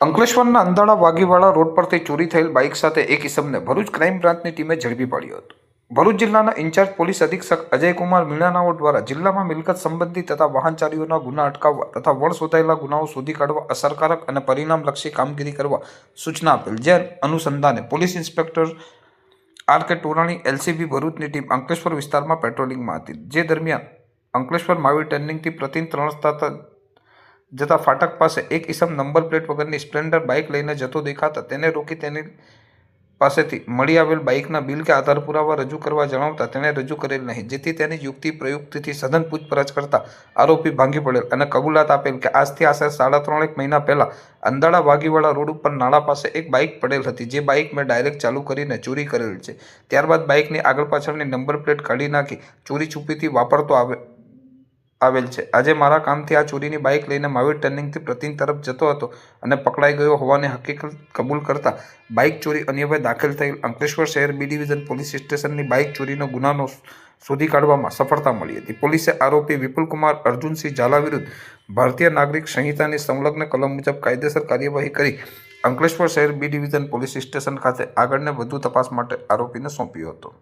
અંકલેશ્વરના અંદાળા વાગીવાળા રોડ પરથી ચોરી થયેલ બાઇક સાથે એક ઇસમને ભરૂચ ક્રાઇમ બ્રાન્ચની ટીમે ઝડપી પાડ્યો હતો. ભરૂચ જિલ્લાના ઇન્ચાર્જ પોલીસ અધિક્ષક અજયકુમાર મીણાનાઓ દ્વારા જિલ્લામાં મિલકત સંબંધી તથા વાહનચારીઓના ગુના અટકાવવા તથા વણ શોધાયેલા ગુનાઓ શોધી કાઢવા અસરકારક અને પરિણામલક્ષી કામગીરી કરવા સૂચના આપેલ. જે અનુસંધાને police inspector R K Torani, LCB ભરૂચની ટીમ અંકલેશ્વર વિસ્તારમાં પેટ્રોલિંગમાં હતી. જે દરમિયાન અંકલેશ્વર માવી ટર્નિંગથી પ્રતિન ત્રણ જતા ફાટક પાસે એક ઇસમ નંબર પ્લેટ વગરની સ્પ્લેન્ડર બાઇક લઈને જતો દેખાતા તેને રોકી તેની પાસેથી મળી આવેલ બાઇકના બિલ કે આધાર પુરાવા રજૂ કરવા જણાવતા તેણે રજૂ કરેલ નહીં, જેથી તેની યુક્તિ પ્રયુક્તિથી સઘન પૂછપરછ કરતા આરોપી ભાંગી પડેલ અને કબૂલાત આપેલ કે આજથી આશરે સાડા ત્રણેક મહિના પહેલાં અંદાળા વાગીવાળા રોડ ઉપર નાળા પાસે એક બાઇક પડેલ હતી, જે બાઇક મેં ડાયરેક્ટ ચાલુ કરીને ચોરી કરેલ છે. ત્યારબાદ બાઇકની આગળ પાછળની નંબર પ્લેટ કાઢી નાખી, ચોરી છુપીથી વાપરતો આવે આવેલ છે. આજે મારા કામથી આ ચોરીની બાઇક લઈને માવીર ટર્નિંગથી પ્રતિન તરફ જતો હતો અને પકડાઈ ગયો હોવાની હકીકત કબૂલ કરતા બાઇક ચોરી અન્યભાઈ દાખલ થયેલ. અંકલેશ્વર શહેર બી ડિવિઝન પોલીસ સ્ટેશનની બાઇક ચોરીનો ગુનાનો શોધી કાઢવામાં સફળતા મળી હતી. પોલીસે આરોપી વિપુલકુમાર અર્જુનસિંહ ઝાલા વિરુદ્ધ ભારતીય નાગરિક સંહિતાની સંલગ્ન કલમ મુજબ કાયદેસર કાર્યવાહી કરી અંકલેશ્વર શહેર બી ડિવિઝન પોલીસ સ્ટેશન ખાતે આગળને વધુ તપાસ માટે આરોપીને સોંપ્યો હતો.